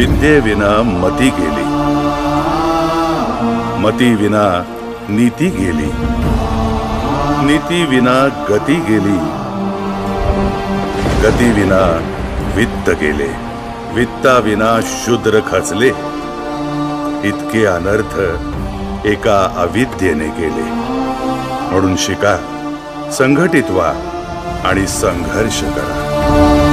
विद्येविना मती गेली. मती विना नीती गेली. नीती विना गती गेली. गती विना वित्त गेले. वित्ता विना शूद्र खचले. इतके अनर्थ एका अविद्येने केले. म्हणून शिका संघटित व्हा आणि संघर्ष करा.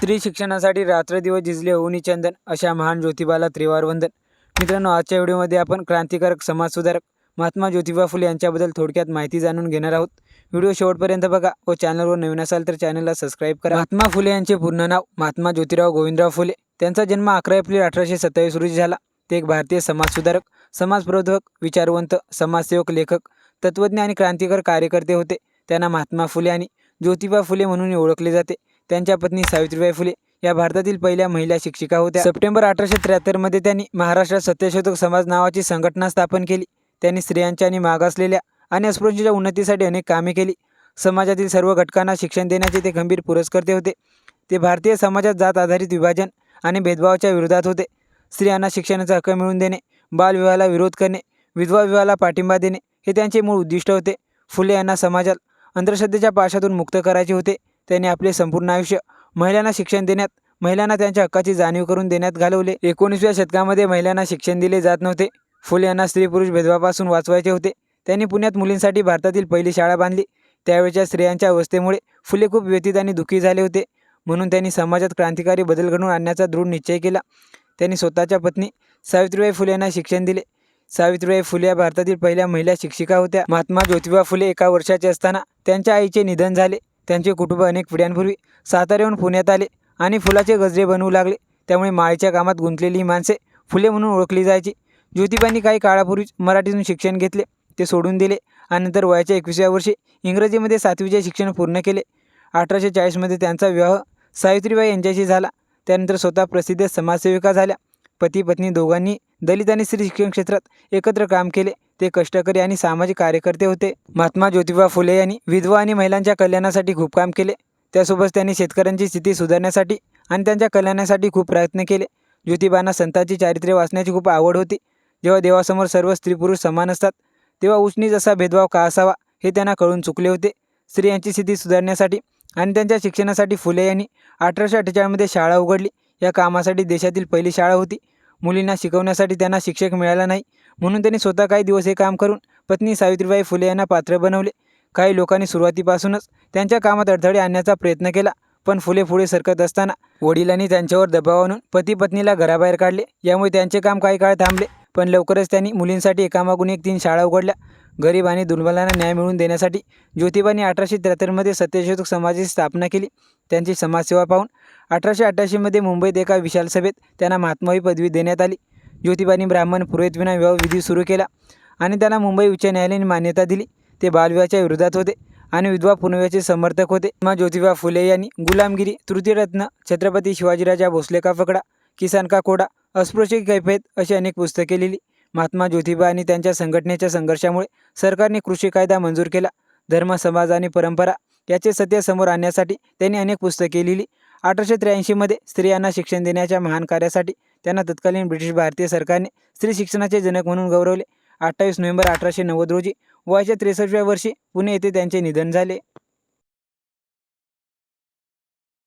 स्त्री शिक्षणासाठी रात्रदिवस झिजले होऊनी चंदन अशा महान ज्योतिबाला त्रिवार वंदन. मित्रांनो आजच्या व्हिडिओमध्ये आपण क्रांतिकारक समाजसुधारक महात्मा ज्योतिबा फुले यांच्याबद्दल थोडक्यात माहिती जाणून घेणार आहोत. व्हिडिओ शेवटपर्यंत बघा व चॅनलवर नवीन असाल तर चॅनलला सबस्क्राईब करा. महात्मा फुले यांचे पूर्ण नाव महात्मा ज्योतिराव गोविंदराव फुले. त्यांचा जन्म अकरा एप्रिल अठराशे सत्तावीस रोजी झाला. ते एक भारतीय समाजसुधारक समाजप्रबोधक विचारवंत समाजसेवक लेखक तत्त्वज्ञ आणि क्रांतिकर कार्यकर्ते होते. त्यांना महात्मा फुले आणि ज्योतिबा फुले म्हणून ओळखले जाते. त्यांच्या पत्नी सावित्रीबाई फुले या भारतातील पहिल्या महिला शिक्षिका होत्या. सप्टेंबर अठराशे त्र्याहत्तरमध्ये त्यांनी महाराष्ट्रात सत्यशोधक समाज नावाची संघटना स्थापन केली. त्यांनी स्त्रियांच्या आणि मागासलेल्या आणि अस्पृश्यांच्या उन्नतीसाठी अनेक कामे केली. समाजातील सर्व घटकांना शिक्षण देण्याचे ते गंभीर पुरस्कर्ते होते. ते भारतीय समाजात जात आधारित विभाजन आणि भेदभावाच्या विरोधात होते. स्त्रियांना शिक्षणाचा हक्क मिळवून देणे बालविवाहाला विरोध करणे विधवा विवाहाला पाठिंबा देणे हे त्यांचे मूळ उद्दिष्ट होते. फुले यांना समाजात अंधश्रद्धेच्या पाशातून मुक्त करायचे होते. त्यांनी आपले संपूर्ण आयुष्य महिलांना शिक्षण देण्यात महिलांना त्यांच्या हक्काची जाणीव करून देण्यात घालवले. एकोणीसव्या शतकामध्ये महिलांना शिक्षण दिले जात नव्हते. फुले यांना स्त्री पुरुष भेदभावापासून वाचवायचे होते. त्यांनी पुण्यात मुलींसाठी भारतातील पहिली शाळा बांधली. त्यावेळच्या स्त्रियांच्या अवस्थेमुळे फुले खूप व्यथित आणि दुःखी झाले होते. म्हणून त्यांनी समाजात क्रांतिकारी बदल घडवून आणण्याचा दृढ निश्चय केला. त्यांनी स्वतःच्या पत्नी सावित्रीबाई फुले यांना शिक्षण दिले. सावित्रीबाई फुले या भारतातील पहिल्या महिला शिक्षिका होत्या. महात्मा ज्योतिबा फुले एका वर्षाचे असताना त्यांच्या आईचे निधन झाले. त्यांचे कुटुंब अनेक पिढ्यांपूर्वी साताऱ्याहून पुण्यात आले आणि फुलाचे गजरे बनवू लागले. त्यामुळे माळीच्या कामात गुंतलेली ही माणसे फुले म्हणून ओळखली जायची. ज्योतिबांनी काही काळापूर्वीच मराठीतून शिक्षण घेतले. ते सोडून दिले आणि नंतर वयाच्या एकविसाव्या वर्षी इंग्रजीमध्ये सातवीचे शिक्षण पूर्ण केले. अठराशे चाळीसमध्ये त्यांचा विवाह सावित्रीबाई यांच्याशी झाला. त्यानंतर स्वतः प्रसिद्ध समाजसेविका झाल्या. पती पत्नी दोघांनी दलित आणि स्त्री शिक्षण क्षेत्रात एकत्र काम केले. ते कष्टकरी आणि सामाजिक कार्यकर्ते होते. महात्मा ज्योतिबा फुले यांनी विधवा आणि महिलांच्या कल्याणासाठी खूप काम केले. त्यासोबत त्यांनी शेतकऱ्यांची स्थिती सुधारण्यासाठी आणि त्यांच्या कल्याणासाठी खूप प्रयत्न केले. ज्योतिबांना संतांची चारित्र्य वाचण्याची खूप आवड होती. जेव्हा देवासमोर सर्व स्त्री पुरुष समान असतात तेव्हा उचनीच असा भेदभाव का असावा हे त्यांना कळून चुकले होते. स्त्रियांची स्थिती सुधारण्यासाठी आणि त्यांच्या शिक्षणासाठी फुले यांनी अठराशे अठ्ठेचाळीसमध्ये शाळा उघडली. या कामासाठी देशातील पहिली शाळा होती. मुलींना शिकवण्यासाठी त्यांना शिक्षक मिळाला नाही. म्हणून त्यांनी स्वतः काही दिवस हे काम करून पत्नी सावित्रीबाई फुले यांना पात्र बनवले. काही लोकांनी सुरुवातीपासूनच त्यांच्या कामात अडथळे आणण्याचा प्रयत्न केला पण फुले पुढे सरकत असताना वडिलांनी त्यांच्यावर दबाव आणून पती पत्नीला घराबाहेर काढले. यामुळे त्यांचे काम काही काळ थांबले पण लवकरच त्यांनी मुलींसाठी एकामागून एक तीन शाळा उघडल्या. गरीब आणि दुर्बलांना न्याय मिळवून देण्यासाठी ज्योतिबांनी अठराशे त्र्याहत्तरमध्ये सत्यशोधक समाजाची स्थापना केली. त्यांची समाजसेवा पाहून अठराशे अठ्ठ्याऐंशीमध्ये मुंबईत एका विशाल सभेत त्यांना महात्मा ही पदवी देण्यात आली. ज्योतिबांनी ब्राह्मण पुरोहितविना विवाह विधी सुरू केला आणि त्यांना मुंबई उच्च न्यायालयाने मान्यता दिली. ते बालविवाहाच्या विरोधात होते आणि विधवा पुनर्विवाहाचे समर्थक होते. मा ज्योतिबा फुले यांनी गुलामगिरी तृतीयरत्न छत्रपती शिवाजीराजा भोसले का फकडा किसान का कोडा अस्पृश्य कैफेत अशी अनेक पुस्तके लिहिली. महात्मा ज्योतिबा आणि त्यांच्या संघटनेच्या संघर्षामुळे सरकारने कृषी कायदा मंजूर केला. धर्म समाज आणि परंपरा याचे सत्य समोर आणण्यासाठी त्यांनी अनेक पुस्तके लिहिली. अठराशे त्र्याऐंशीमध्ये स्त्रियांना शिक्षण देण्याच्या महान कार्यासाठी त्यांना तत्कालीन ब्रिटिश भारतीय सरकारने स्त्री शिक्षणाचे जनक म्हणून गौरवले. अठ्ठावीस नोव्हेंबर अठराशे नव्वद रोजी वयाच्या त्रेसष्टव्या वर्षी पुणे येथे त्यांचे निधन झाले.